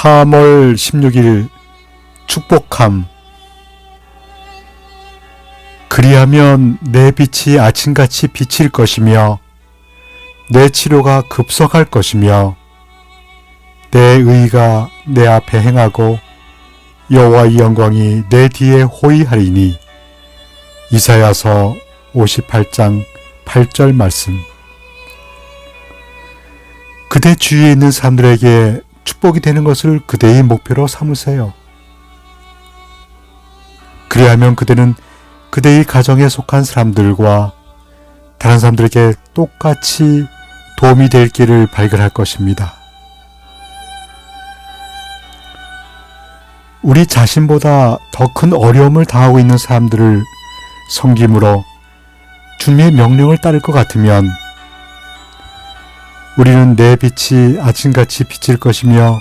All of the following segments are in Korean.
3월 16일 축복함. 그리하면 내 빛이 아침같이 비칠 것이며 내 치료가 급속할 것이며 내 의가 내 앞에 행하고 여호와의 영광이 내 뒤에 호위하리니. 이사야서 58장 8절 말씀. 그대 주위에 있는 사람들에게 축복이 되는 것을 그대의 목표로 삼으세요. 그리하면 그대는 그대의 가정에 속한 사람들과 다른 사람들에게 똑같이 도움이 될 길을 발견할 것입니다. 우리 자신보다 더 큰 어려움을 당하고 있는 사람들을 섬김으로 주님의 명령을 따를 것 같으면 우리는 내 빛이 아침같이 비칠 것이며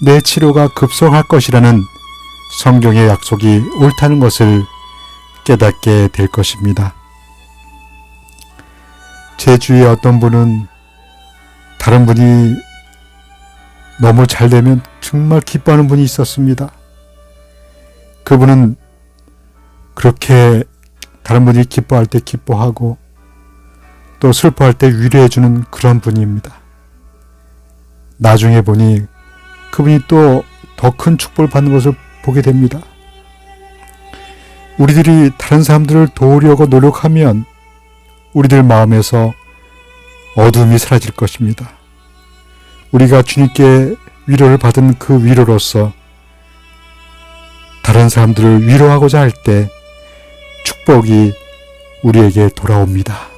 내 치료가 급속할 것이라는 성경의 약속이 옳다는 것을 깨닫게 될 것입니다. 제 주위에 어떤 분은 다른 분이 너무 잘 되면 정말 기뻐하는 분이 있었습니다. 그분은 그렇게 다른 분이 기뻐할 때 기뻐하고 또 슬퍼할 때 위로해주는 그런 분입니다. 나중에 보니 그분이 또 더 큰 축복을 받는 것을 보게 됩니다. 우리들이 다른 사람들을 도우려고 노력하면 우리들 마음에서 어둠이 사라질 것입니다. 우리가 주님께 위로를 받은 그 위로로서 다른 사람들을 위로하고자 할 때 축복이 우리에게 돌아옵니다.